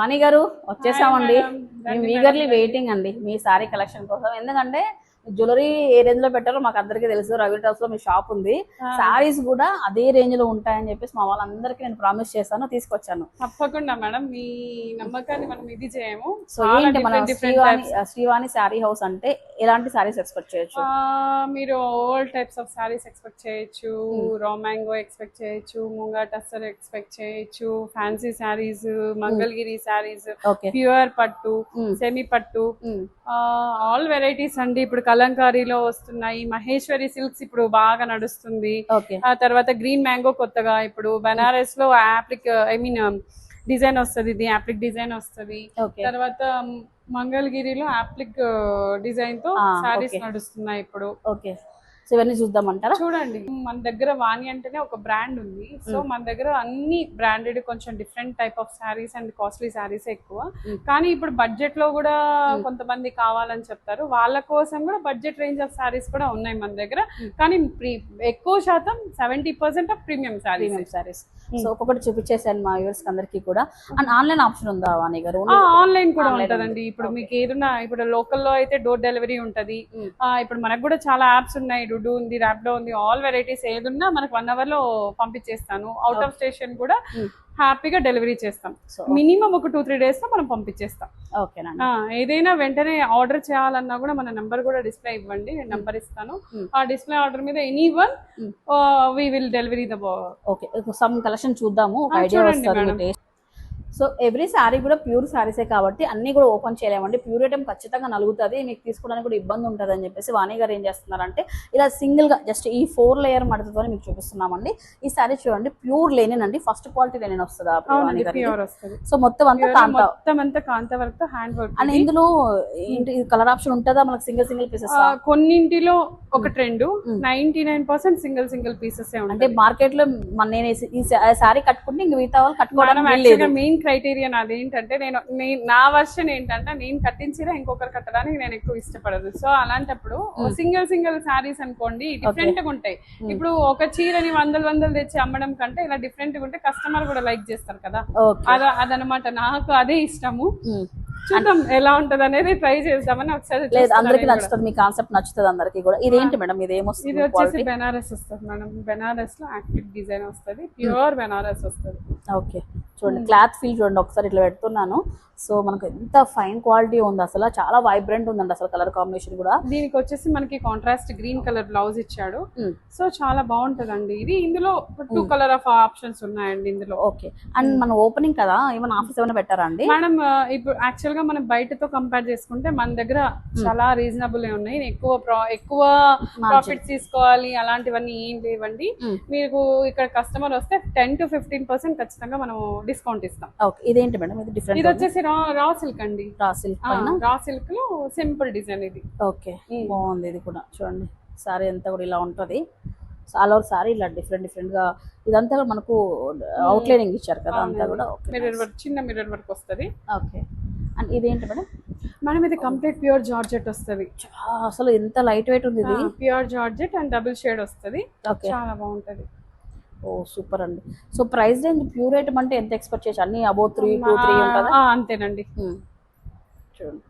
వాణి గారు వచ్చేసామండి. మేము ఈగర్లీ. వెయిటింగ్ అండి మీ సారీ కలెక్షన్ కోసం ఎందుకంటే జ్యువెలరీ ఏ రేంజ్లో పెట్టారో మాకు అందరికీ తెలుసు. రవి టౌస్లో మీ షాప్ ఉంది. సారీస్ కూడా అదే రేంజ్లో ఉంటాయని చెప్పేసి మా వాళ్ళందరికీ నేను ప్రామిస్ చేశాను తీసుకొచ్చాను. తప్పకుండా మేడం మీ నమ్మకాన్ని మనం ఇది చేయము. సో ఏంటి మన శ్రీవాణి. శ్రీవాణి శారీ హౌస్ అంటే ఎలాంటి సారీస్ ఎక్స్పెక్ట్ చేయొచ్చు? మీరు all types of sarees expect చేయొచ్చు. Hmm. రా మ్యాంగో ఎక్స్పెక్ట్ చేయొచ్చు. ముంగా టస్సర్ ఎక్స్పెక్ట్ చేయొచ్చు. Fancy sarees Mangalagiri sarees okay pure పట్టు Hmm. సెమీ పట్టు ఆల్ వెరైటీస్ అండి. ఇప్పుడు కలంకారీలో వస్తున్నాయి. మహేశ్వరి సిల్క్స్ ఇప్పుడు బాగా నడుస్తుంది. ఆ తర్వాత గ్రీన్ మ్యాంగో కొత్తగా ఇప్పుడు బనారస్లో యాప్లిక్ ఐ మీన్ డిజైన్ వస్తుంది. ఇది యాప్లిక్ డిజైన్ వస్తుంది. తర్వాత మంగళగిరిలో యాప్లిక్ డిజైన్తో సారీస్. నడుస్తున్నాయి ఇప్పుడు. ఓకే. సో ఇవన్నీ చూద్దామంటారా చూడండి మన దగ్గర వాణి అంటేనే ఒక బ్రాండ్ ఉంది సో. మన దగ్గర అన్ని బ్రాండెడ్ కొంచెం different type of sarees and costly sarees ఎక్కువ. కానీ ఇప్పుడు బడ్జెట్లో కూడా. కొంతమంది కావాలని చెప్తారు వాళ్ళ కోసం కూడా బడ్జెట్ రేంజ్ ఆఫ్ శారీస్ కూడా ఉన్నాయి మన దగ్గర. కానీ ఎక్కువ శాతం seventy percent of premium sarees Hmm. So ఒక్కొక్కటి చూపించేసాను మా వ్యూవర్స్ అందరికీ కూడా. అండ్ ఆన్లైన్ ఆప్షన్ ఉందా వాణి గారు? ఆన్లైన్ కూడా ఉంటదండి. ఇప్పుడు. మీకు ఏదైనా ఇప్పుడు లోకల్లో అయితే డోర్ డెలివరీ ఉంటది. Mm. ఆ, ఇప్పుడు మనకు కూడా చాలా యాప్స్ ఉన్నాయి. డుడు ఉంది ర్యాప్డో ఉంది. ఆల్ వెరైటీస్ ఏదున్నా మనకు వన్ అవర్లో పంపించేస్తాను. అవుట్ ఆఫ్ స్టేషన్ కూడా Mm. హ్యాపీగా డెలివరీ చేస్తాం. మినిమం ఒక టూ త్రీ డేస్లో మనం పంపించేస్తాం. ఓకేనండి. ఆ, ఏదైనా వెంటనే ఆర్డర్ చేయాలన్నా కూడా మన నెంబర్ కూడా డిస్ప్లే ఇవ్వండి నేను నెంబర్ ఇస్తాను. Mm. ఆ డిస్ప్లే ఆర్డర్ మీద any one. We will delivery the okay some collection చూద్దాము. ఐడియా చూడండి వస్తుంది madam. Taste so every saree కూడా ప్యూర్ శారీసే కాబట్టి అన్ని కూడా ఓపెన్ చేయలేమండి. ప్యూర్ ఐటమ్ ఖచ్చితంగా నలుగుతుంది. మీకు తీసుకోవడానికి కూడా ఇబ్బంది ఉంటుంది అని చెప్పేసి వాణి గారు ఏం చేస్తున్నారంటే ఇలా సింగిల్గా జస్ట్ ఈ ఫోర్ లేయర్ మడతతో మీకు చూపిస్తున్నామండి. ఈ శారీ చూడండి ప్యూర్ లేనిన్ అండి. ఫస్ట్ క్వాలిటీ లేనిన్ వస్తుంది సో మొత్తం అంతా కాంతా. మొత్తం అంతా kantha work hand work and ఇందులో కలర్ ఆప్షన్ ఉంటుందా? మనకి సింగిల్ సింగిల్ పీసెస్ కొన్నింటిలో ఒక trend. Ninety nine percent single single pieces అంటే ఉంటాయి మార్కెట్లో మన నేను ఈ- శారీ కట్టుకుంటే ఇంక మిగతా వాళ్ళు కట్టుకోవడానికి లేదు మెయిన్ క్రైటీరియా అదేంటంటే నేను నే- నా వర్షన్ ఏంటంటే నేను కట్టించినా ఇంకొకరు కట్టడానికి నేను ఎక్కువ ఇష్టపడదు. సో అలాంటప్పుడు. సింగిల్ సింగిల్ సారీస్ అనుకోండి డిఫరెంట్గా ఉంటాయి. ఇప్పుడు ఒక చీరని వందలు వందలు తెచ్చి అమ్మడం కంటే ఇలా డిఫరెంట్గా ఉంటే కస్టమర్ కూడా లైక్ చేస్తారు కదా. అద అదనమాట. నాకు అదే ఇష్టము. చూద్దాం ఎలా ఉంటది అనేది ట్రై చేద్దామని ఒకసారి లేదు అందరికి. నచ్చుతుంది మీ కాన్సెప్ట్ నచ్చుతుంది అందరికి కూడా. ఇదేంటి మేడం? ఇది ఇది ఏమొస్తుంది వచ్చేసి క్వాలిటీ బెనారస్ వస్తుంది మేడం. బెనారస్లో యాక్టివ్ డిజైన్ వస్తుంది. ప్యూర్ బెనారస్ వస్తుంది. ఓకే. చూడండి క్లాత్ ఫీల్ చూడండి ఒకసారి ఇట్లా పెడుతున్నాను. సో మనకు ఎంత ఫైన్ క్వాలిటీ ఉంది అసలు. చాలా వైబ్రెంట్ ఉందండి అసలు కలర్ కాంబినేషన్ కూడా. దీనికి వచ్చేసి మనకి కాంట్రాస్ట్ గ్రీన్ కలర్ బ్లౌజ్ ఇచ్చాడు. సో చాలా బాగుంటదండి. ఇది ఇందులో టూ కలర్ ఆఫ్ ఆప్షన్స్ ఉన్నాయండి ఇందులో. ఓకే. అండ్ మన ఓపెనింగ్ కదా ఏమైనా ఆఫీస్ ఏమైనా పెట్టారా అండి? మేడం ఇప్పుడు యాక్చువల్ గా మనం బయటతో కంపేర్ చేసుకుంటే మన దగ్గర చాలా రీజనబుల్ ఉన్నాయి. ఎక్కువ ఎక్కువ ప్రాఫిట్స్ తీసుకోవాలి అలాంటివన్నీ ఏం లేవండి. Mm. మీకు ఇక్కడ కస్టమర్ వస్తే టెన్ టు ఫిఫ్టీన్ పర్సెంట్ ఖచ్చితంగా మనం డిస్కౌంట్ ఇస్తాం. ఓకే ఇదేంటి మేడం? ఇది ఇది డిఫరెంట్ వచ్చేసి రా రా సిల్క్ అండి. సిల్క్ పైన? రా సిల్క్లో సింపుల్ డిజైన్ ఇది. Okay Mm. బాగుంది ఇది కూడా. చూడండి. సారీ అంతా కూడా ఇలా ఉంటుంది. ఆల్ ఓవర్ సారీ ఇలా డిఫరెంట్ డిఫరెంట్గా ఇదంతా కూడా మనకు అవుట్లైనింగ్ ఇచ్చారు కదా అంతా కూడా. మిర్రర్ వర్క్ చిన్న మిర్రర్ వర్క్ వస్తుంది. ఓకే అండ్ ఇదేంటి మేడం? మేడం ఇది కంప్లీట్ ప్యూర్ జార్జెట్ వస్తుంది. అసలు ఎంత లైట్ వెయిట్ ఉంది ఇది? Pure georgette and double shade వస్తుంది. చాలా బాగుంటది. ఓ సూపర్ అండి. So price range pure item అంటే ఎంత ఎక్స్పెక్ట్ చేసి అన్ని అబౌవ్ త్రీ టూ త్రీ ఉంటుందా? అంతేనండి. చూడండి.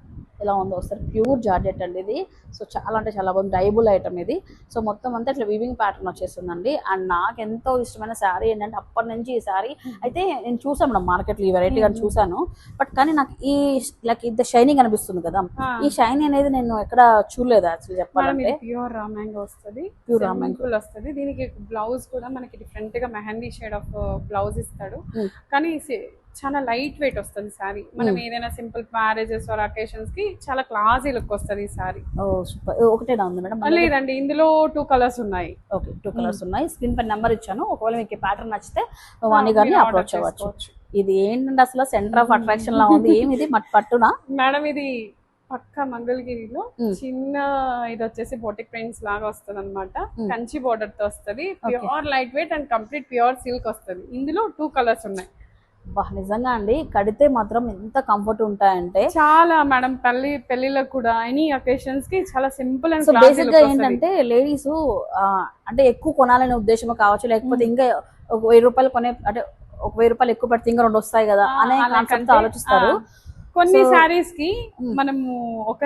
ఎలా ఉందో ఒకసారి ప్యూర్ జార్జెట్ అండి ఇది. సో చాలా అంటే చాలా బాగుంది. డైబుల్ ఐటమ్ ఇది. సో మొత్తం అంతా ఇట్లా వీవింగ్ ప్యాటర్న్ వచ్చేస్తుందండి. అండ్ నాకు ఎంతో ఇష్టమైన శారీ ఏంటంటే అప్పటి నుంచి ఈ శారీ. అయితే నేను చూసాను మేడం మార్కెట్లో ఈ వెరైటీ కానీ చూసాను బట్ కానీ నాకు ఈ లైక్ ఇంత షైనింగ్ అనిపిస్తుంది కదా. ఈ షైన్ అనేది నేను ఎక్కడ చూడలేదు యాక్చువల్లీ చెప్పాలంటే. ప్యూర్ రామ్యాంగో వస్తుంది. Mango. సింపుల్ వస్తుంది. దీనికి బ్లౌజ్ కూడా మనకి డిఫరెంట్గా మెహందీ షేడ్ ఆఫ్ బ్లౌజ్ ఇస్తాడు. కానీ చాలా లైట్ వెయిట్ వస్తుంది సారీ మనం ఏదైనా సింపుల్ మ్యారేజెస్ ఆర్ అకేషన్స్కి చాలా క్లాసీ లుక్ వస్తుంది ఈ సారీ ఒకటేనా ఉంది మేడం? లేదండి ఇందులో టూ కలర్స్ ఉన్నాయి. ఓకే టూ కలర్స్ ఉన్నాయి. స్క్రీన్ పై నెంబర్ ఇచ్చాను. ఒకవేళ మీకు ప్యాటర్న్ నచ్చితే వాణి గారిని అప్రోచ్ అవ్వచ్చు. ఇది ఏంటంటే అసలు? సెంటర్ ఆఫ్ అట్రాక్షన్ లా ఉంది. ఏమి ఇది మట్ పట్టునా? మేడం ఇది పక్క మంగళగిరిలో. చిన్న ఇది వచ్చేసి బోటిక్ ప్రింట్స్ లాగా వస్తుంది అనమాట. కంచి బోర్డర్తో వస్తుంది. Pure light weight and complete pure silk వస్తుంది. ఇందులో టూ కలర్స్ ఉన్నాయి. నిజంగా అండి కడితే మాత్రం ఎంత కంఫర్ట్ ఉంటాయంటే. చాలా మేడం పెళ్ళి పెళ్ళిలకు కూడా ఎనీ అకేషన్స్కి చాలా సింపుల్ అండ్ బేసిక్గా ఏంటంటే లేడీస్ అంటే ఎక్కువ కొనాలనే ఉద్దేశం కావచ్చు లేకపోతే ఇంకా ఒక వెయ్యి రూపాయలు కొనే అంటే ఒక వెయ్యి రూపాయలు ఎక్కువ పెడితే ఇంకా రెండు వస్తాయి కదా అనే కాన్సెప్ట్ ఆలోచిస్తారు. కొన్ని శారీస్కి మనము ఒక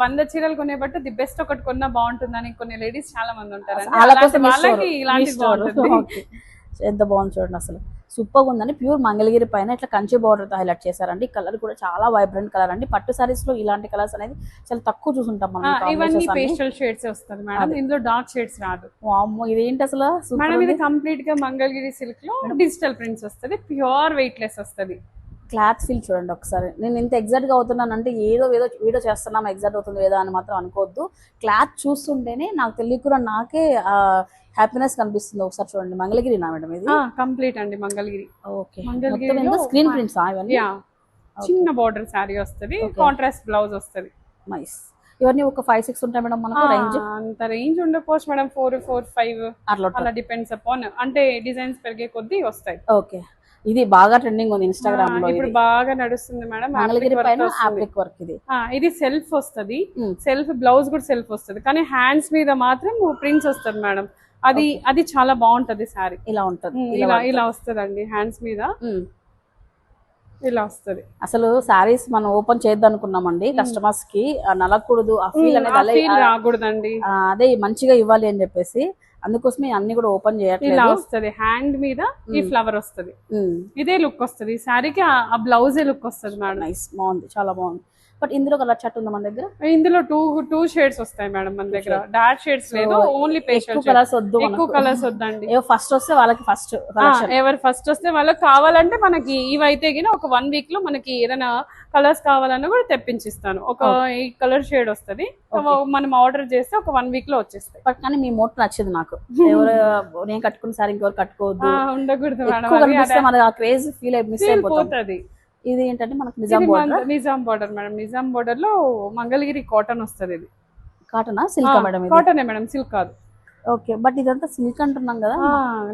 వంద చీరలు కొనే బట్టి ది బెస్ట్ ఒకటి కొన్నా బాగుంటుందని కొన్ని లేడీస్ చాలా మంది ఉంటారు వాళ్ళకి ఇలాంటి. ఎంత బాగుంది చూడండి అసలు. సూపర్ ఉందండి. ప్యూర్ మంగళగిరి పైన ఇట్లా కంచి బార్డర్తో హైలైట్ చేశారండి. కలర్ కూడా చాలా వైబ్రెంట్ కలర్ అండి. పట్టు సారీస్లో ఇలాంటి కలర్స్ అనేది చాలా తక్కువ చూసుంటాం మనం ఇవన్నీ. పేస్టల్ షేడ్స్ వస్తుంది మేడం. ఇందులో డార్క్ షేడ్స్ రాదు. వామ్మో ఇదేంటి అసలు? మేడం ఇది కంప్లీట్గా మంగళగిరి సిల్క్లో డిజిటల్ ప్రింట్స్ వస్తుంది. ప్యూర్ వెయిట్ లెస్ వస్తుంది. క్లాత్ ఫీల్ చూడండి ఒకసారి. నేను ఇంత ఎగ్జాక్ట్గా అవుతున్నానంటే ఏదో ఏదో వీడియో చేస్తున్నాం ఎగ్జాక్ట్ అవుతుంది ఏదో అని మాత్రం అనుకోవద్దు. క్లాత్ చూస్తుంటేనే నాకు తెలియకుండా నాకే హ్యాపీనెస్ కనిపిస్తుంది ఒకసారి చూడండి. మంగళగిరి నా మేడం ఇది. కంప్లీట్ అండి మంగళగిరి. ఓకే. స్క్రీన్ ప్రింట్స్ ఇవన్నీ? చిన్న బార్డర్ శారీ వస్తుంది కాంట్రాస్ట్ బ్లౌజ్ వస్తుంది. నైస్. ఇవన్నీ ఒక ఫైవ్ సిక్స్ ఉంటాయి మేడం మనకు రేంజ్ అంత రేంజ్ ఉండకపోవచ్చు మేడం ఫోర్ ఫోర్ ఫైవ్ అట్లా అలా డిపెండ్స్ అపాన్ అంటే డిజైన్స్ పెరిగే కొద్దీ వస్తాయి. ఓకే. ఇది బాగా ట్రెండింగ్ ఉంది ఇన్స్టాగ్రామ్లో ఇప్పుడు బాగా నడుస్తుంది మేడం మంగళగిరి పైన వస్తుంది. ఆప్లిక్ వర్క్ ఇది. ఇది సెల్ఫ్ వస్తుంది. సెల్ఫ్ బ్లౌజ్ కూడా సెల్ఫ్ వస్తుంది. కానీ హ్యాండ్స్ మీద మాత్రం ప్రింట్స్ వస్తుంది మేడం. అది అది చాలా బాగుంటది సారీ ఇలా ఉంటుంది. ఇలా ఇలా వస్తుందండి హ్యాండ్స్ మీద. ఇలా వస్తుంది. అసలు సారీస్ మనం ఓపెన్ చేద్దాం అనుకున్నామండి కస్టమర్స్కి ఆ నలగకూడదు ఆ ఫీల్ అనేది రాకూడదండి. అదే మంచిగా ఇవ్వాలి అని చెప్పేసి అందుకోసమే అన్ని కూడా ఓపెన్ ఇలా చేయట్లేదు వస్తది. హ్యాండ్ మీద ఈ ఫ్లవర్ వస్తది. ఇదే లుక్ వస్తది. ఈ శారీకి ఆ బ్లౌజే లుక్ వస్తది మేడం. నైస్ బాగుంది. చాలా బాగుంది. బట్ ఇందులో కలర్ చాట్ ఉందా మన దగ్గర? ఇందులో టూ టూ షేడ్స్ వస్తాయి మేడం మన దగ్గర. డార్క్ షేడ్స్ లేదు ఓన్లీ పేస్టల్ కలర్స్ వద్దు ఎక్కువ కలర్స్ వద్దండి. ఫస్ట్ వస్తే వాళ్ళకి ఫస్ట్ ఎవరు ఫస్ట్ వస్తే వాళ్ళకి కావాలంటే మనకి ఇవి అయితే గిన ఒక వన్ వీక్లో మనకి ఏదైనా కలర్స్ కావాలన్నా కూడా తెప్పించిస్తాను. ఒక ఎయిట్ కలర్ షేడ్ వస్తది. మనం ఆర్డర్ చేస్తే ఒక వన్ వీక్లో వచ్చేస్తాయి. బట్ కానీ మీ మోట్ నచ్చింది నాకు. ఎవరు నేను కట్టుకున్న సారీ ఇంకెవరు కట్టుకోవద్దు. ఉండకూడదు మేడం. క్రేజ్ ఫీల్ మిస్ అయిపోతాం. పోతుంది. ఇది ఏంటంటే మనకు Nizam border Nizam border madam. Nizam బార్డర్లో మంగళగిరి కాటన్ వస్తుంది ఇది. కాటనా? సిల్క్ మేడం కాటనే మేడం సిల్క్ కాదు. ఓకే బట్ ఇదంతా సిల్క్ అంటున్నాం కదా?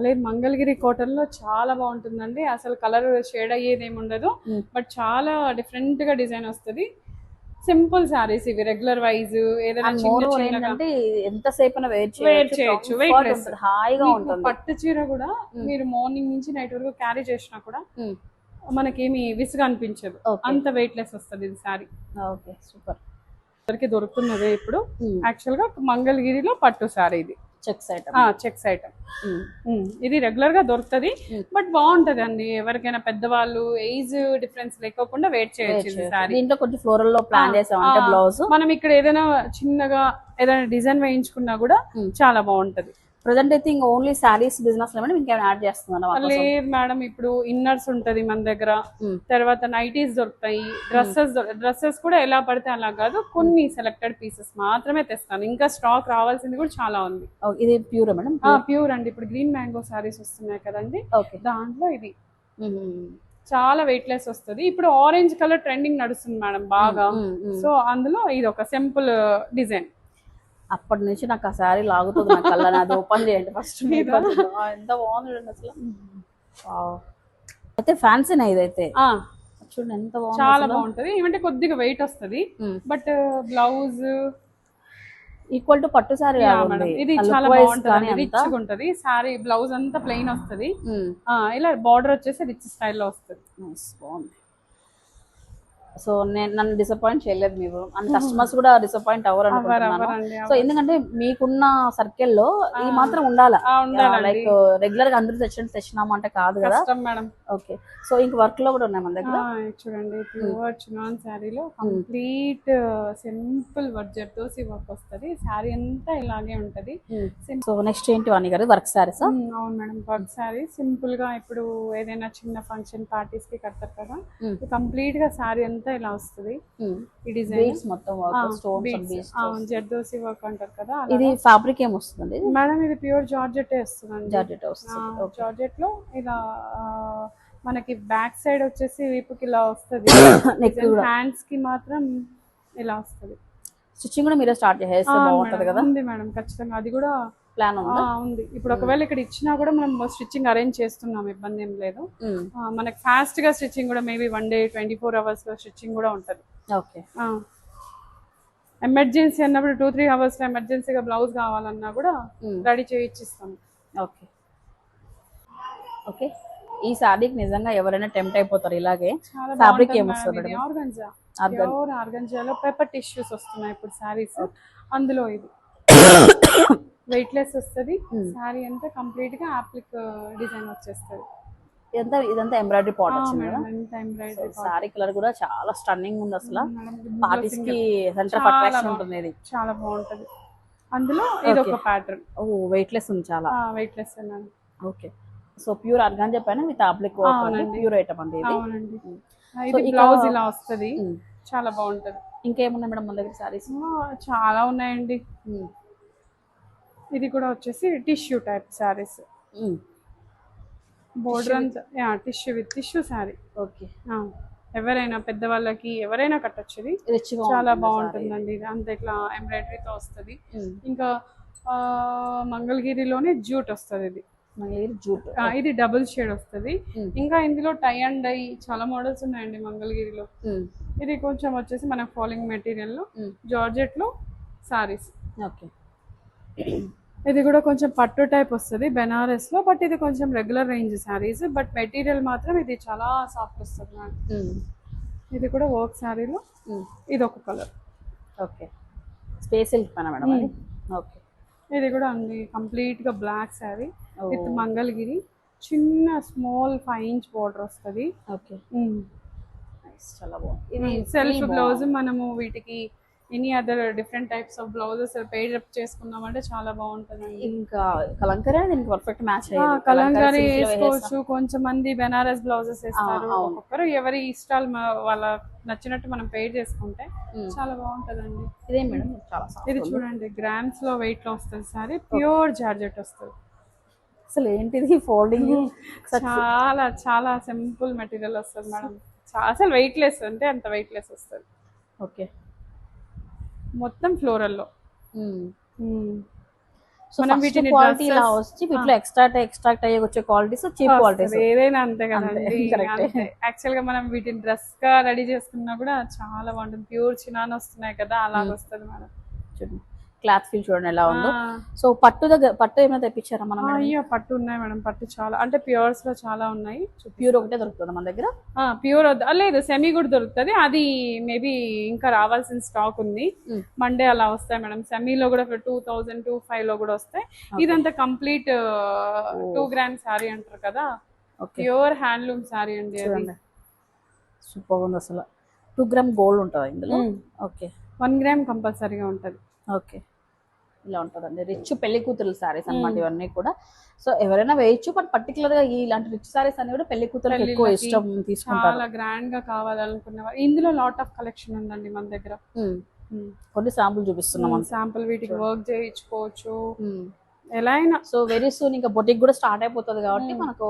లేదు మంగళగిరి కాటన్లో చాలా బాగుంటుందండి. అసలు కలర్ షేడ్ అయ్యేది ఏమి ఉండదు. బట్ చాలా డిఫరెంట్గా డిజైన్ వస్తుంది. సింపుల్ సారీస్ ఇవి రెగ్యులర్ వైజ్ ఏదైనా ఎంతసేపు చేయొచ్చు, హాయిగా ఉంటుంది. పట్టు చీర కూడా మీరు మార్నింగ్ నుంచి నైట్ వరకు క్యారీ చేసినా కూడా. మనకేమి విసుగు అనిపించదు. అంత వెయిట్ లెస్ వస్తుంది ఇది సారీ ఓకే సూపర్. అందరికి దొరుకుతున్నదే ఇప్పుడు. యాక్చువల్గా మంగళగిరిలో పట్టు సారీ ఇది. చెక్స్ ఐటమ్ చెక్స్ ఐటమ్ ఇది రెగ్యులర్గా దొరుకుతది బట్ బాగుంటది అండి ఎవరికైనా పెద్దవాళ్ళు ఏజ్ డిఫరెన్స్ లేకోకుండా వెయిట్ చేయొచ్చు దీంట్లో కొంచెం ఫ్లోరల్లో ప్లాన్ చేసామంటే బ్లౌజ్ మనం ఇక్కడ ఏదైనా చిన్నగా ఏదైనా డిజైన్ వేయించుకున్నా కూడా చాలా బాగుంటది. ప్రజెంట్ అయితే ఇంకా ఓన్లీ శారీస్ బిజినెస్లో మేడం ఇంకేమైనా యాడ్ చేస్తున్నారా లేదు మేడం ఇప్పుడు ఇన్నర్స్ ఉంటది మన దగ్గర. Mm. తర్వాత నైటీస్ దొరుకుతాయి. డ్రెస్సెస్ డ్రెస్సెస్ కూడా ఎలా పడితే అలా కాదు కొన్ని సెలెక్టెడ్ పీసెస్ మాత్రమే తెస్తాను. ఇంకా స్టాక్ రావాల్సింది కూడా చాలా ఉంది. ఇది ప్యూర్ మేడం? ప్యూర్ అండి. ఇప్పుడు గ్రీన్ మ్యాంగో సారీస్ వస్తున్నాయి కదండి. దాంట్లో ఇది. చాలా వెయిట్ లెస్ వస్తుంది. ఇప్పుడు ఆరెంజ్ కలర్ ట్రెండింగ్ నడుస్తుంది మేడం బాగా. సో అందులో ఇది ఒక సింపుల్ డిజైన్ అప్పటి నుంచి నాకు ఆ శారీ లాగుతుంది నా కళ్ళని అది ఓపెన్ చేయండి ఫస్ట్ ఎంత బాగుంది అసలు. అయితే ఫ్యాన్సీనా ఇదైతే. చూడండి ఎంత బాగుంది చాలా బాగుంటది. ఏమంటే కొద్దిగా వెయిట్ వస్తుంది. బట్ బ్లౌజ్ ఈక్వల్ టు పట్టు శారీ ఇది చాలా బాగుంటది రిచ్ ఉంటది సారీ బ్లౌజ్ అంతా ప్లెయిన్ వస్తది. ఆ, ఇలా బార్డర్ వచ్చేసి రిచ్ స్టైల్లో వస్తుంది. బాగుంది. సో నేను నన్ను డిసప్పాయింట్ చేయలేదు మీరు అండ్ కస్టమర్స్ కూడా డిసప్పాయింట్ అవ్వరు అనుకుంటున్నాను. సో ఎందుకంటే మీకున్న సర్కిల్లో ఈ మాత్రం ఉండాలా. లైక్ రెగ్యులర్గా అందరూ తెచ్చినట్టు తెచ్చినాము అంటే కాదు కదా? మేడం. ఓకే సో ఇంక వర్క్లో కూడా ఉన్నాయి మన దగ్గర? చూడండి ప్యూర్ చినాన్ శారీలో కంప్లీట్ సింపుల్ వర్జర్ తోసి వర్క్ వస్తది. శారీ అంతా ఇలాగే ఉంటది. సో నెక్స్ట్ ఏంటి వాణి గారు? వర్క్ శారీస్ ఉమ్, అవును మేడం వర్క్ శారీ సింపుల్గా ఇప్పుడు ఏదైనా చిన్న ఫంక్షన్ పార్టీస్కి కడతారు కదా. కంప్లీట్గా శారీ అంతా ఇలా వస్తుంది. ఈ డిజైన్. మొత్తం work stones and beads. Zardozi work అంటారు కదా. ఇది ఫ్యాబ్రిక్ ఏం వస్తుంది మేడం ఇది ప్యూర్ జార్జెట్ వస్తుందండి? జార్జెట్ వస్తుంది. జార్జెట్లో ఇలా మనకి బ్యాక్ సైడ్ వచ్చేసి వీపుకి ఇలా వస్తుంది. హ్యాండ్స్ కి మాత్రం ఇలా వస్తుంది. స్టిచ్చింగ్ కూడా మీరే స్టార్ట్ చేసేస్తే బాగుంటది కదా? ఉంది మేడం ఖచ్చితంగా. అది కూడా ప్లాన్ ఉందా? ఉంది. ఇప్పుడు ఒకవేళ ఇక్కడ ఇచ్చినా కూడా మనం స్టిచ్చింగ్ అరేంజ్ చేస్తున్నాం ఇబ్బంది ఏం లేదు. మనకి ఫాస్ట్గా స్టిచ్చింగ్ కూడా maybe one day twenty four అవర్స్లో స్టిచ్చింగ్ కూడా ఉంటుంది. ఓకే. ఎమర్జెన్సీ అన్నప్పుడు టూ త్రీ అవర్స్లో ఎమర్జెన్సీగా బ్లౌజ్ కావాలన్నా కూడా. రెడీ చేయించిస్తాం ఓకే. ఓకే. ఈ శారీకి నిజంగా ఎవరైనా టెంప్ట్ అయిపోతారు ఇలాగే. బాగుంటుంది ఏమొస్తుంది? ఆర్గంజా ఆర్గంజాలో పేపర్ టిష్యూస్ వస్తున్నాయి ఇప్పుడు శారీస్ అందులో ఇది. వెయిట్ లెస్ వస్తుంది. Hmm. శారీ అంతా కంప్లీట్గా ఆప్లిక్ డిజైన్ వచ్చేస్తుంది. ఇదంతా ఇదంతా ఎంబ్రాయిడరీ పాట్ వచ్చింది కదా? శారీ కలర్ కూడా చాలా స్టన్నింగ్ ఉంది అసలు. పార్టీస్కి సెంటర్ అట్రాక్షన్. ఉంటుంది ఇది చాలా బాగుంటది. అందులో ఇది ఒక ప్యాటర్న్ ఓ వెయిట్ లెస్ ఉంది చాలా. వెయిట్ లెస్ అన్నాను ఓకే సో ప్యూర్ అర్గాన్ చెప్పాను విత్ అవునండి. ప్యూర్ ఐటమ్ అండి ఇది. బ్లౌజ్ ఇలా వస్తది. చాలా బాగుంటది. ఇంకేమున్నాయి మేడం మన దగ్గర శారీస్ ఆ, చాలా ఉన్నాయండి. ఇది కూడా వచ్చేసి టిష్యూ టైప్ శారీస్ బోర్డర్ అంతా tissue with tissue saree okay. ఎవరైనా పెద్దవాళ్ళకి ఎవరైనా కట్టొచ్చు ఇది చాలా బాగుంటుందండి ఇది. అంత ఇట్లా ఎంబ్రాయిడరీతో వస్తుంది. ఇంకా మంగళగిరిలోనే జూట్ వస్తుంది ఇది. జూట్ ఇది డబుల్ షేడ్ వస్తుంది. ఇంకా ఇందులో టై అండ్ డై చాలా మోడల్స్ ఉన్నాయండి మంగళగిరిలో. ఇది కొంచెం వచ్చేసి మన ఫాలింగ్ మెటీరియల్లో. జార్జెట్లో సారీస్ ఓకే. ఇది కూడా కొంచెం పట్టు టైప్ వస్తుంది బెనారస్లో బట్ ఇది కొంచెం regular range sarees but material మాత్రం ఇది చాలా సాఫ్ట్ వస్తుంది మేడం Mm. ఇది కూడా వర్క్ శారీలో. ఇది ఒక కలర్. ఓకే. స్పేస్ సిల్క్ పైన మేడం ఓకే. ఇది కూడా ఉంది కంప్లీట్గా బ్లాక్ శారీ. విత్ మంగళగిరి చిన్న స్మాల్ ఫైవ్ ఇంచ్ బార్డర్ వస్తుంది. ఓకే. చాలా బాగుంది. ఇది సెల్ఫ్ బ్లౌజ్. మనము వీటికి any other different types of blouses paired up చేసుకున్నామంటే చాలా బాగుంటుందండి. ఇంకా కలంకరీ దీనికి పర్ఫెక్ట్ మ్యాచ్ ఆ, కలంకారీ వేసుకోవచ్చు. కొంచెం మంది బెనారస్ బ్లౌజెస్ వేస్తారు. ఒక్కొక్కరు ఎవరి ఇష్టాలు వాళ్ళ నచ్చినట్టు మనం పెయిడ్ చేసుకుంటే. చాలా బాగుంటుందండి. ఇదే మేడం చాలా ఇది. చూడండి గ్రామ్స్లో వెయిట్లో వస్తుంది సారీ. ప్యూర్ జార్జెట్ వస్తుంది. అసలు ఏంటిది ఫోల్డింగ్ చాలా చాలా సింపుల్ మెటీరియల్ వస్తుంది మేడం. అసలు వెయిట్ లెస్ అంటే అంత వెయిట్ లెస్ వస్తుంది. ఓకే మొత్తం ఫ్లోరల్లో సో మనం వీటిని క్వాలిటీ ఇలా వచ్చి వీటిలో ఎక్స్ట్రాక్ట్ ఎక్స్ట్రాక్ట్ అయ్యే వచ్చే క్వాలిటీస్ చీప్ క్వాలిటీస్. ఏదైనా అంతే కదండి. యాక్చువల్గా మనం వీటిని డ్రెస్గా రెడీ చేసుకున్నా కూడా చాలా బాగుంటుంది. ప్యూర్ చినాన్ వస్తున్నాయి కదా అలాగ వస్తుంది మేడం. క్లాత్ ఫీల్ చూడండి ఎలా ఉందో. సో పట్టు దగ్గర పట్టు ఏమైనా తెప్పించారా మనం అయ్యో పట్టు ఉన్నాయి మేడం పట్టు చాలా అంటే ప్యూర్స్లో చాలా ఉన్నాయి. ప్యూర్ ఒకటే దొరుకుతుంది మన దగ్గర? ప్యూర్ లేదు సెమీ కూడా దొరుకుతుంది. అది మేబీ ఇంకా రావాల్సిన స్టాక్ ఉంది. మండే అలా వస్తాయి మేడం. సెమీలో కూడా టూ థౌజండ్ టూ ఫైవ్లో కూడా వస్తాయి. ఇదంతా కంప్లీట్ టూ గ్రామ్ శారీ అంటారు కదా. ప్యూర్ హ్యాండ్లూమ్ శారీ అండి సూపర్ ఉంది అసలు. టూ గ్రామ్ గోల్డ్ ఉంటుంది ఇందులో. ఓకే. వన్ గ్రామ్ కంపల్సరీగా ఉంటుంది. ఓకే. ఇలా ఉంటుందండి. రిచ్ పెళ్ళి కూతురు సారీస్ అన్నమాట ఇవన్నీ కూడా. సో ఎవరైనా వేయచ్చు బట్ పర్టికులర్గా ఇలాంటి రిచ్ సారీస్ అన్ని కూడా పెళ్ళి కూతురు ఎక్కువ ఇష్టం తీసుకుంటారు. చాలా గ్రాండ్గా కావాలనుకునే వాళ్ళు ఇందులో లాట్ ఆఫ్ కలెక్షన్ ఉందండి మన దగ్గర. కొన్ని శాంపుల్ చూపిస్తున్నాం శాంపుల్ వీటికి వర్క్ చేయించుకోవచ్చు. ఎలా అయినా. సో వెరీ సూన్ ఇంకా బొటిక్ కూడా స్టార్ట్ అయిపోతుంది కాబట్టి మనకు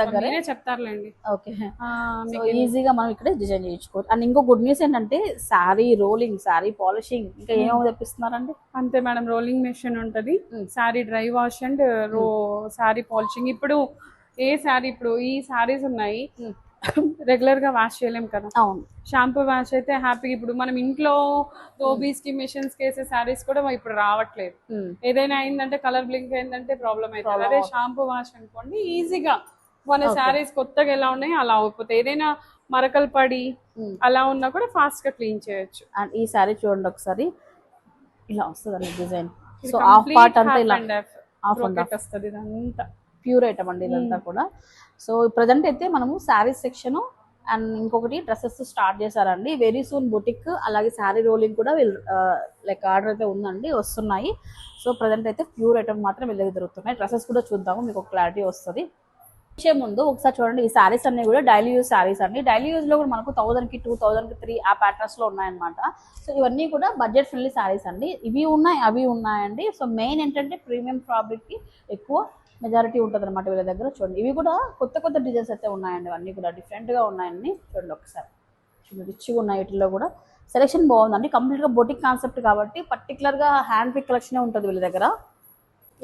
దగ్గరే. మీరే చెప్తారులేండి. ఓకే ఈజీగా మనం ఇక్కడ డిజైన్ చేయించుకోవచ్చు. అండ్ ఇంకో గుడ్ న్యూస్ ఏంటంటే శారీ రోలింగ్ శారీ పాలిషింగ్ ఇంకా ఏమో తెప్పిస్తున్నారండి? అంతే మేడం రోలింగ్ మెషిన్ ఉంటది. శారీ డ్రై వాష్ అండ్ రో శారీ పాలిషింగ్ ఇప్పుడు ఏ శారీ ఇప్పుడు ఈ శారీస్ ఉన్నాయి. రెగ్యులర్గా వాష్ చేయలేం కదా. అవును. షాంపూ వాష్ అయితే హ్యాపీగా ఇప్పుడు మనం ఇంట్లో ధోబీస్కి మిషన్స్కి వేసే శారీస్ కూడా ఇప్పుడు రావట్లేదు. ఏదైనా అయిందంటే కలర్ బ్లింక్ అయిందంటే ప్రాబ్లం అవుతుంది. అదే షాంపూ వాష్ అనుకోండి ఈజీగా. మన శారీస్ కొత్తగా ఎలా ఉన్నాయి అలా అయిపోతాయి. ఏదైనా మరకలు పడి. అలా ఉన్నా కూడా ఫాస్ట్గా క్లీన్ చేయొచ్చు. అండ్ ఈ శారీ చూడండి ఒకసారి. ఇలా వస్తుంది డిజైన్. సో హాఫ్ పార్ట్ అంతా ఇలా హాఫ్. వస్తుంది ఇదంతా. ప్యూర్ ఐటమ్ అండి ఇదంతా కూడా. సో ప్రజెంట్ అయితే మనము శారీస్ సెక్షన్ అండ్ ఇంకొకటి డ్రెస్సెస్ స్టార్ట్ చేశారండి. వెరీ సూన్ బుటిక్ అలాగే శారీ రోలింగ్ కూడా వీళ్ళు లైక్ ఆర్డర్ అయితే ఉందండి వస్తున్నాయి. సో ప్రజెంట్ అయితే ప్యూర్ ఐటమ్ మాత్రం వీళ్ళ దొరుకుతున్నాయి. డ్రెస్సెస్ కూడా చూద్దాము మీకు క్లారిటీ వస్తుంది. వచ్చే ముందు ఒకసారి చూడండి ఈ శారీస్ అన్ని కూడా డైలీ యూజ్ శారీస్ అండి. డైలీ యూజ్లో కూడా మనకు థౌసండ్కి టూ థౌసండ్కి త్రీ ఆ ప్యాటర్న్స్లో ఉన్నాయన్నమాట. సో ఇవన్నీ కూడా బడ్జెట్ ఫ్రెండ్లీ శారీస్ అండి. ఇవి ఉన్నాయి అవి ఉన్నాయండి. సో మెయిన్ ఏంటంటే ప్రీమియం ఫ్యాబ్రిక్కి ఎక్కువ మెజారిటీ ఉంటుంది అనమాట వీళ్ళ దగ్గర చూడండి. ఇవి కూడా కొత్త కొత్త డిజైన్స్ అయితే ఉన్నాయండి. అన్నీ కూడా different గా ఉన్నాయండి. చూడండి ఒకసారి. చూడండి రిచ్గా ఉన్నాయి వీటిల్లో కూడా. సెలెక్షన్ బాగుందండి. కంప్లీట్గా బొటిక్ కాన్సెప్ట్ కాబట్టి పర్టికులర్గా హ్యాండ్ పిక్ కలెక్షనే ఉంటుంది వీళ్ళ దగ్గర.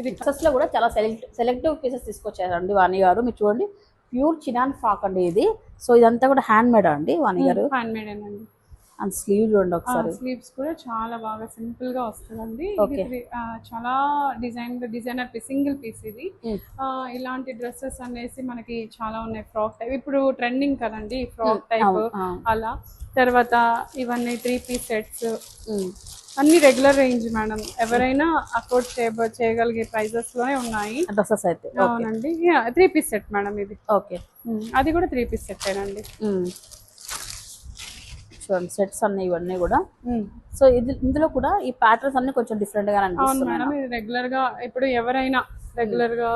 ఇది లో కూడా చాలా సెలెక్ట్ సెలెక్టివ్ పీసెస్ తీసుకొచ్చారండి వాణి గారు. మీరు చూడండి. ప్యూర్ చినాన్ ఫ్రాక్ అండి ఇది. సో ఇదంతా కూడా హ్యాండ్ మేడ్ అండి వాణి గారు? హ్యాండ్ మేడ్ అండి. అండ్ స్లీవ్ చూడండి ఒకసారి. స్లీవ్స్ కూడా చాలా బాగా సింపుల్గా వస్తుందండి. చాలా design designer piece single piece ఇది. Mm. ఆ, ఇలాంటి డ్రెస్సెస్ అనేసి మనకి చాలా ఉన్నాయి ఫ్రాక్ టైప్. ఇప్పుడు ట్రెండింగ్ కదండి ఫ్రాక్ టైప్ అవును, అవును. అలా. తర్వాత ఇవన్నీ త్రీ పీస్ సెట్స్. ఉమ్. అన్ని రెగ్యులర్ రేంజ్ మేడం. ఎవరైనా అఫోర్డ్ చేయ చేయగలిగే ప్రైజెస్లోనే ఉన్నాయి. డ్రెస్సెస్ అయితే. అవునండి. త్రీ పీస్ సెట్ మేడం ఇది. ఓకే. అది కూడా త్రీ పీస్ సెట్ అండి. చూడండి సెట్స్ అన్ని ఇవన్నీ కూడా. సో ఇది ఇందులో కూడా ఈ ప్యాటర్న్స్ అన్ని కొంచెం డిఫరెంట్గా ఇది రెగ్యులర్గా ఇప్పుడు ఎవరైనా రెగ్యులర్గా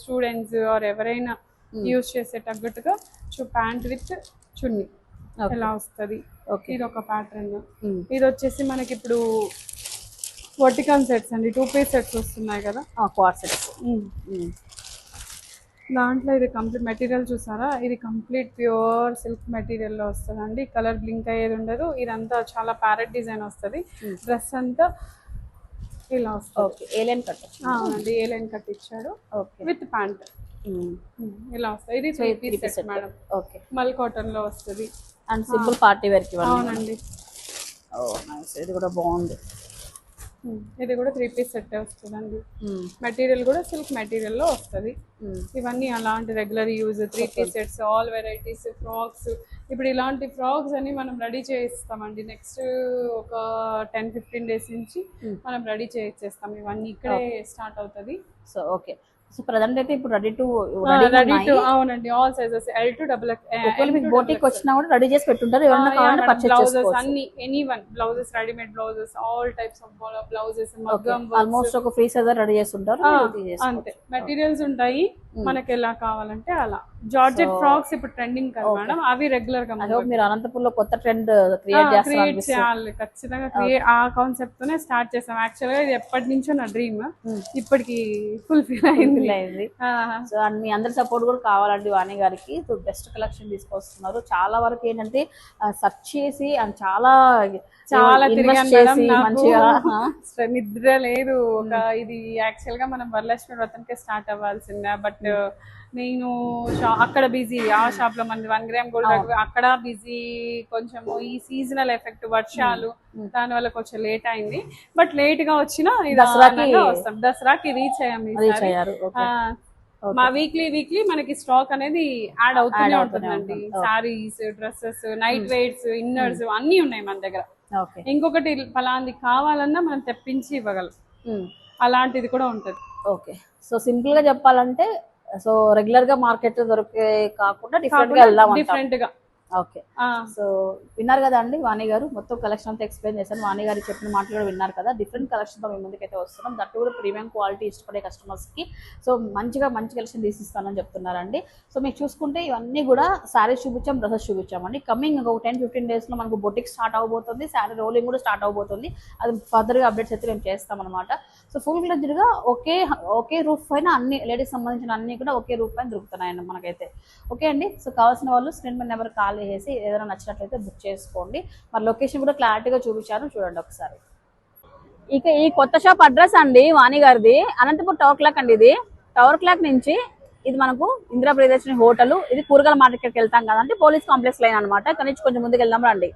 స్టూడెంట్స్ ఆర్ ఎవరైనా యూజ్ చేసే తగ్గట్టుగా చు ప్యాంట్ విత్ చున్నీ ఎలా వస్తది. ఓకే ఇది ఒక ప్యాటర్న్. ఇది వచ్చేసి మనకి ఇప్పుడు వర్టికల్ సెట్స్ అండి టూ పీస్ సెట్స్ వస్తున్నాయి కదా. క్వార్ సెట్స్ దాంట్లో ఇది కంప్లీట్ మెటీరియల్ చూసారా? ఇది కంప్లీట్ ప్యూర్ సిల్క్ మెటీరియల్లో వస్తుందండి. కలర్ బ్లింక్ అయ్యేది ఉండదు. ఇదంతా చాలా ప్యారెట్ డిజైన్ వస్తుంది. డ్రెస్ అంతా ఇలా వస్తుంది. ఓకే. ఏలియన్ కట్ అవునండి ఏ లైన్ కట్ ఇచ్చాడు. ఓకే. With pant. ఇలా వస్తుంది. ఇది three piece set madam okay మల్ కాటన్లో వస్తుంది అండ్ సింపుల్ పార్టీ వేర్కి అవునండి. నైస్ ఇది కూడా బాగుంది. ఇది కూడా త్రీ పీస్ సెట్ వస్తుందండి. మెటీరియల్ కూడా సిల్క్ మెటీరియల్లో వస్తుంది. ఇవన్నీ అలాంటి regular use three piece sets all varieties frocks ఇప్పుడు ఇలాంటి ఫ్రాక్స్ అని మనం రెడీ చేయిస్తామండి. నెక్స్ట్ ఒక టెన్ ఫిఫ్టీన్ డేస్ నుంచి మనం రెడీ చేయించేస్తాం ఇవన్నీ ఇక్కడే స్టార్ట్ అవుతుంది. So okay. సో ప్రజెంట్ అయితే ఇప్పుడు రెడీ టు రెడీ టు అవునండి. All sizes L to double ఒకవేళ మీకు బోటిక్ వచ్చినా కూడా రెడీ చేసి పెట్టుంటారు. ఎవరైనా కావాలంటే పర్చేస్ బ్లౌజెస్ చేసుకోవచ్చు. అన్ని any one blouses readymade blouses all types of blouses మగ్గం ఆల్మోస్ట్ ఒక ఫ్రీ సైజ్ రెడీ చేసి ఉంటారు. మీరు తీసేసుకోవచ్చు. అంతే. మెటీరియల్స్ ఉంటాయి. మనకి ఎలా కావాలంటే అలా. జార్జెట్ ఫ్రాక్స్ ఇప్పుడు ట్రెండింగ్ కదా మేడం అవి రెగ్యులర్గా మీరు అనంతపూర్లో కొత్త ట్రెండ్ క్రియేట్ క్రియేట్ చేయాలి ఖచ్చితంగా ఆ కాన్సెప్ట్ తోనే స్టార్ట్ చేసాం. యాక్చువల్గా ఇది ఎప్పటి నుంచో నా డ్రీమ్ ఇప్పటికి ఫుల్ఫిల్ అయింది. సో అండ్ మీ అందరి సపోర్ట్ కూడా కావాలండి వాణి గారికి. సో బెస్ట్ కలెక్షన్ తీసుకొస్తున్నారు. చాలా వరకు ఏంటంటే సర్చ్ చేసి అండ్ చాలా చాలా తిరిగాను మేడం నాకు నిద్ర లేదు. ఒక ఇది యాక్చువల్గా మనం వరలక్ష్మి వ్రతంకే స్టార్ట్ అవ్వాల్సిందే. బట్ నేను షా- అక్కడ బిజీ ఆ షాప్లో మనది వన్ గ్రామ్ గోల్డ్ అక్కడ బిజీ కొంచెం ఈ సీజనల్ ఎఫెక్ట్ వర్షాలు దాని వల్ల కొంచెం లేట్ అయింది. బట్ లేట్గా వచ్చినా దసరాకి- వస్తాం. దసరాకి రీచ్ అయ్యాం రీచ్ ఈసారి. అయ్యారు. ఓకే ఆ, మా వీక్లీ వీక్లీ మనకి స్టాక్ అనేది యాడ్ అవుతూనే ఉంటుందండి. Saris dresses night wears inners అన్ని ఉన్నాయి మన దగ్గర. ఇంకొకటి ఫలాంది కావాలన్నా మనం తెప్పించి ఇవ్వగలం. అలాంటిది కూడా ఉంటుంది. ఓకే. సో సింపుల్గా చెప్పాలంటే సో రెగ్యులర్గా మార్కెట్ దొరికే కాకుండా డిఫరెంట్గా డిఫరెంట్గా. ఓకే. సో విన్నారు కదా అండి వాణి గారు? మొత్తం కలెక్షన్ అంతా ఎక్స్ప్లెయిన్ చేశాను వాణి గారు చెప్పిన మాటలు కూడా విన్నారు కదా. డిఫరెంట్ కలెక్షన్తో మేము ముందుకైతే వస్తున్నాం. దట్టు కూడా ప్రీమియం క్వాలిటీ ఇష్టపడే కస్టమర్స్కి. సో మంచిగా మంచి కలెక్షన్ తీసిస్తానని చెప్తున్నారండి. సో మీకు చూసుకుంటే ఇవన్నీ కూడా శారీస్ చూపించాం డ్రెస్సెస్ చూపించామండి. కమింగ్ ఒక టెన్ ఫిఫ్టీన్ డేస్లో మనకు బొటిక్ స్టార్ట్ అవబోతుంది. శారీ రోలింగ్ కూడా స్టార్ట్ అవబోతుంది. అది ఫర్దర్గా అప్డేట్స్ అయితే మేము చేస్తాం అనమాట సో ఫుల్ ఫ్లెడ్జ్డ్గా ఒకే ఒకే రూఫ్ పైన అన్ని లేడీస్ సంబంధించిన అన్ని కూడా ఒకే రూఫ్ పైన దొరుకుతున్నాయండి మనకైతే. ఓకే అండి? సో కావాల్సిన వాళ్ళు స్క్రీన్ మీద నెంబర్ కాల్ చేసి ఏదైనా నచ్చినట్లయితే బుక్ చేసుకోండి. మరి లొకేషన్ కూడా క్లారిటీగా చూపించాను చూడండి ఒకసారి. ఇక ఈ కొత్త షాప్ అడ్రస్ అండి వాణి గారిది. అనంతపూర్ టవర్ క్లాక్ అండి ఇది. టవర్ క్లాక్ నుంచి ఇది మనకు ఇందిరా ప్రియదర్శిని హోటల్. ఇది కూరగాయల మార్కెట్కి వెళ్తాం కదండి పోలీస్ కాంప్లెక్స్ లైన్ అనమాట ఇక్కడ నుంచి కొంచెం ముందుకు వెళ్దాం రండి.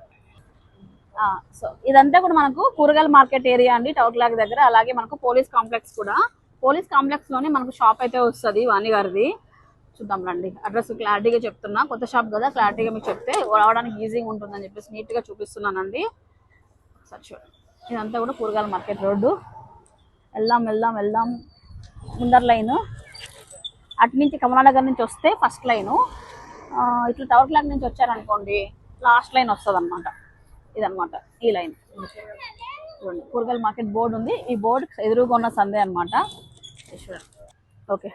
సో ఇదంతా కూడా మనకు కూరగాయల మార్కెట్ ఏరియా అండి టవర్ క్లాక్ దగ్గర. అలాగే మనకు పోలీస్ కాంప్లెక్స్ కూడా. పోలీస్ కాంప్లెక్స్లోనే మనకు షాప్ అయితే వస్తుంది వాణి గారిది. చూద్దాం రండి. అడ్రస్ క్లారిటీగా చెప్తున్నా. కొత్త షాప్ కదా క్లారిటీగా మీకు చెప్తే రావడానికి ఈజీగా ఉంటుందని చెప్పేసి నీట్గా చూపిస్తున్నానండి. ఒకసారి చూడండి ఇదంతా కూడా కూరగాయల మార్కెట్ రోడ్డు. వెళ్దాం వెళ్దాం వెళ్దాం. ముందర లైన్. అటు నుంచి కమలానగర్ నుంచి వస్తే ఫస్ట్ లైను. ఇట్లా టవర్ క్లాక్ నుంచి వచ్చారనుకోండి లాస్ట్ లైన్ వస్తుంది అనమాట ఇదనమాట ఈ లైన్. చూడండి. కూరగాయల మార్కెట్ బోర్డు ఉంది. ఈ బోర్డు ఎదురుగా ఉన్న సందే అనమాట ఓకే.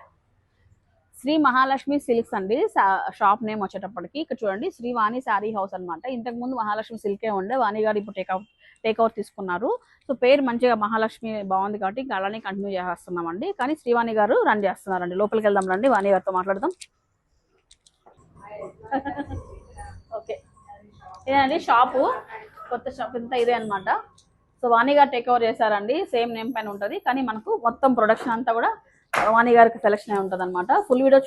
శ్రీ మహాలక్ష్మి సిల్క్స్ అండి. సా- షాప్ నేమ్ వచ్చేటప్పటికి ఇక్కడ చూడండి శ్రీ వాణి శారీ హౌస్ అనమాట ఇంతకు ముందు మహాలక్ష్మి సిల్కే ఉండే వాణి గారు ఇప్పుడు టేక్అవుట్ టేక్అవుట్ తీసుకున్నారు. సో పేరు మంచిగా మహాలక్ష్మి బాగుంది కాబట్టి ఇంకా అలానే కంటిన్యూ చేస్తున్నామండి. కానీ శ్రీవాణి గారు రన్ చేస్తున్నారండి. లోపలికి వెళ్దాం రండి వాణి గారితో మాట్లాడదాం. ఓకే ఇదేనండి షాపు. కొత్త షాప్ ఇంత ఇదే అన్నమాట. So Vani garu take over చేశారండి. సేమ్ నేమ్ పైన ఉంటుంది. కానీ మనకు మొత్తం ప్రొడక్షన్ అంతా కూడా వాణి గారికి సెలెక్షన్ ఉంటుంది అనమాట ఫుల్ వీడియో